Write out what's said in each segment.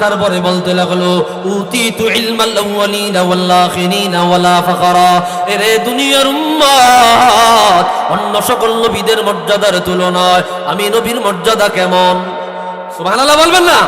তারপরে বলতে লাগল দুনিয়ার অন্য সকল নবীদের মর্যাদার তুলনায় আমি নবীর মর্যাদা কেমন? সুবহানাল্লাহ বলবেন না?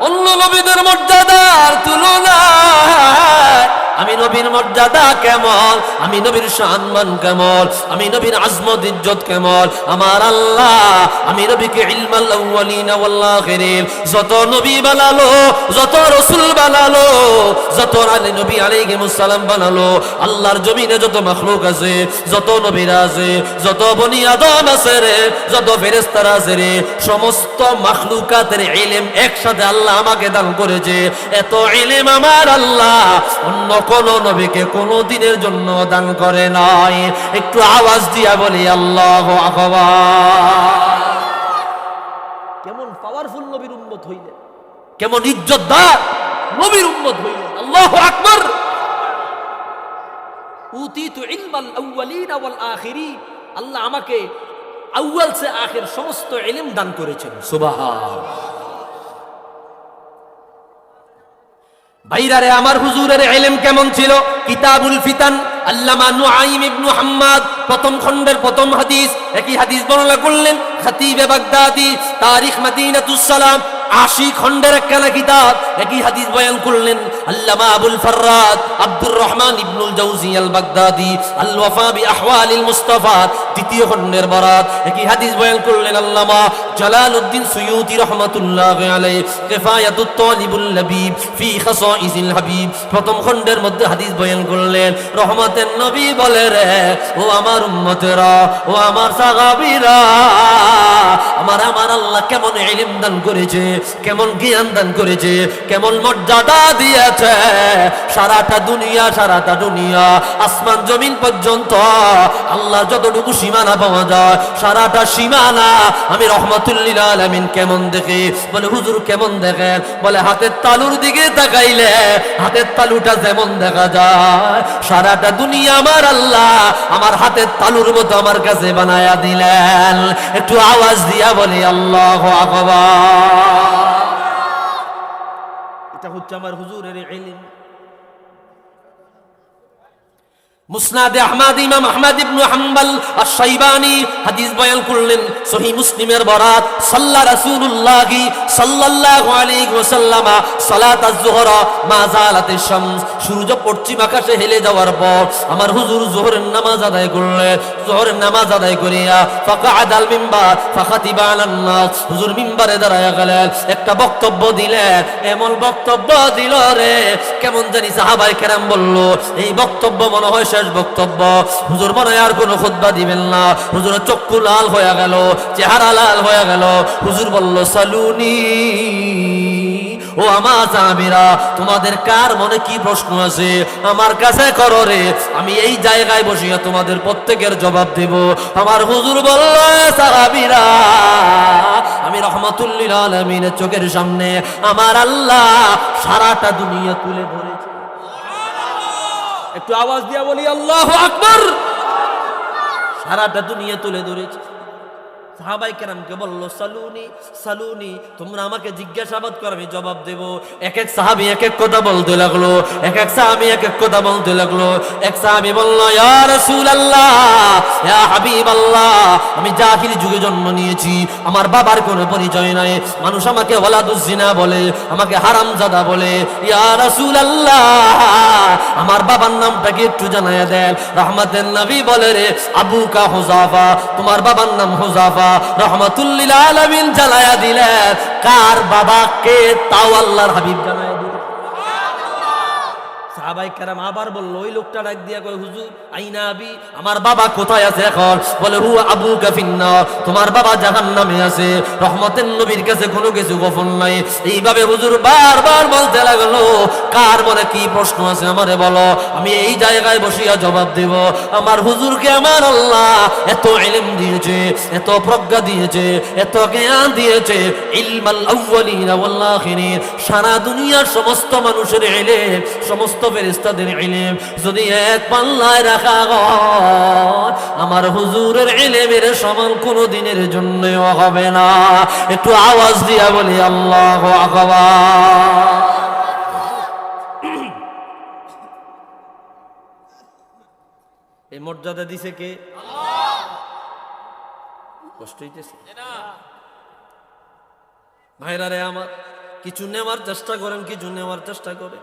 অন্য নবীদের মর্যাদার তুলনায় আমি নবীর মর্যাদা কেমন? আমি নবীর সম্মান কেমন? আমি নবীর আজমত ইজ্জত কেমন? আমার আল্লাহ, আমি নবীকে ইলমাল আউয়ালিনা ওয়াল আখিরিন। যত নবী বানালো, যত রাসূল বানালো, যত আলী নবী আলাইহিস সালাম বানালো, আল্লাহর জমিনে যত মাখলুক আছে, যত নবীরা আছে, যত বনি আদম আছে রে, যত ফেরেশতারা আছে রে, সমস্ত মাখলুকাতের ইলম একসাথে আল্লাহ আমাকে দান করেছে। এত ইলম আমার আল্লাহ অন্য কোন নবীকে কোনো দিনের জন্য দান করে নাই। একটু আওয়াজ দিয়া বলি আল্লাহ আকবার। কেমন পাওয়ারফুল নবীর উম্মত হইলেন। কেমন ইজ্জতদার নবীর উম্মত হইলেন। আল্লাহ আকবর। উতিতু ইলমাল আউয়ালিন ওয়াল আখিরিন। আল্লাহ আমাকে আউয়াল সে আখির সমস্ত ইলম দান করেছেন। সুবহান ভাইরারে, আমার হুজুরের এলেম কেমন ছিল? কিতাবুল ফিতান, আল্লামা নুআইম ইবনু হাম্মাদ, প্রথম খণ্ডের প্রথম হাদিস। একই হাদিস বর্ণনা করলেন, খতিবে বাগদাদি, তারিখ মদিনাতুস সালাম আশি খণ্ডের একখানা কিতাব, একই হাদিস বয়ান করলেন আল্লামা Abul Faraj Abdur Rahman Ibnul Jawzi Al Baghdadi আল ওয়াফা বি আহওয়ালিল মুস্তাফা তৃতীয় খণ্ডের বরাত, একই হাদিস বয়ান করলেন আল্লামা জালালউদ্দিন সুয়ুতি রাহমাতুল্লাহ আলাইহি কিফায়াতুত তালিবুল লাবিব ফি খাসাইসিল হাবিব, প্রথম খণ্ডের মধ্যে হাদিস বয়ান করলেন, রহমতের নবী বলে রে, ও আমার উম্মতেরা, ও আমার সাহাবীরা। আমার আমার আল্লাহ কেমন ইলম দান করেছে, কেমন জ্ঞান দান করেছে, কেমন মর্যাদা দিয়েছে। সারাটা দুনিয়া সারাটা দুনিয়া, আসমান জমিন পর্যন্ত আল্লাহ যতটুকু সীমানা পাওয়া যায়, সারাটা সীমানা আমি রহমতুল্লিল আলমিন কেমন দেখে, বলে হুজুর কেমন দেখেন? বলে হাতের তালুর দিকে তাকাইলে হাতের তালুটা যেমন দেখা যায়, সারাটা দুনিয়া আমার আল্লাহ আমার হাতের তালুর মতো আমার কাছে বানায়া দিলেন। একটু আওয়াজ দিয়া বলি আল্লাহ আকবার। এটা হচ্ছে আমার হুজুরের ইলম। মুসনাদে আহমদ, ইমাম আহমদ ইবনু হাম্বল আশ-শাইবানি হাদিস বয়ান করলেন, সহিহ মুসলিমের বরাত, সাল্লা সালাত মা জালাত শামস, সূর্য পশ্চিম আকাশে হেলে যাওয়ার পর আমার হুজুর যোহরের নামাজ আদায় করলেন যোহরের নামাজ আদায় করিয়া ফাকাআদ আল মিম্বার, ফাখাতিবা আলান হুজুর মিম্বারে দাঁড়ায়া গেলেন, একটা বক্তব্য দিলেন, এমন বক্তব্য দিল রে, কেমন জানি সাহাবায়ে কেরাম বলল, এই বক্তব্য মনে হয় শেষ বক্তব্য। হুজুর মনে আর কোনো খুতবা দিবেন না। হুজুর চক্ষু লাল হয়ে গেল, চেহারা লাল হয়ে গেল। হুজুর বলল, সালুনি, ও আমার সাহাবীরা তোমাদের কার মনে কি প্রশ্ন আছে? আমার কাছে করো রে, আমি এই জায়গায় বসিয়া তোমাদের প্রত্যেকের জবাব দেব। আমার হুজুর বলল সাহাবীরা, আমি রহমতুল্লিল আলমিনের চোখের সামনে আমার আল্লাহ সারাটা দুনিয়া তুলে ধরেছে। একটু আওয়াজ দিয়া বলি, আল্লাহ আকবর! সারাটা দুনিয়া তুলে ধরেছে। সাহাবাই কেরামকে বলল, সালুনি সালুনি, তোমরা আমাকে জিজ্ঞাসাবাদ করো, আমি জবাব দেব। এক এক সাহাবি এক এক কথা বলতে লাগল এক এক সাহাবি এক এক কথা বলতে লাগল। এক সাহাবি বলল, ইয়া আমি জাহিলি যুগে জন্ম নিয়েছি, আমার বাবার কোনো পরিচয় নাই। মানুষ আমাকে ওয়ালাদুজ্জিনা বলে, আমাকে হারামজাদা বলে, ইয়া রাসূলুল্লাহ, আমার বাবার নামটা কি একটু জানায়া দেন। রহমতের নবী বলে রে আবু কা হুজাফা, তোমার বাবার নাম হুজাফা। রহমতুল্লিল আলামিন জানায়া দিলেন, কার বাবাকে তাও আল্লাহর হাবিব জানায়া। সাহাবাই কেরাম আবার বলল, ওই লোকটা ডাক দিয়া কয়, হুজুর, আইনা আবি, আমার বাবা কোথায় আছে এখন? বলে হু আবু কাফিন্না তোমার বাবা জাহান নামে আছে, রহমতের নবীর কাছে কোনো কিছু গোপন নাই। এইভাবে হুজুর বারবার বলতে লাগল, কার মনে কি প্রশ্ন আছে আমারে বলো, আমি এই জায়গায় বসিয়া জবাব দেব। আমার হুজুরকে আমার আল্লাহ এত ইলম দিয়েছে, এত প্রজ্ঞা দিয়েছে, এত জ্ঞান দিয়েছে, ইলমাল আউয়ালিন ওয়াল আখিরিন। সারা দুনিয়ার সমস্ত মানুষের ইলম, সমস্ত ফেরেস্তাদের ইলেম। যদি এক পাল্লায় রাখা আমার হুজুরের ইলেমের সমান কোনো দিনের জন্যও হবে না। একটু আওয়াজ দিয়া বলি, আল্লাহ আকবার। এই মর্যাদা দিছে কে? কষ্ট হইতেছে। ভাইরা রে আমার, কিছু নেওয়ার চেষ্টা করেন, কিছু নেওয়ার চেষ্টা করেন।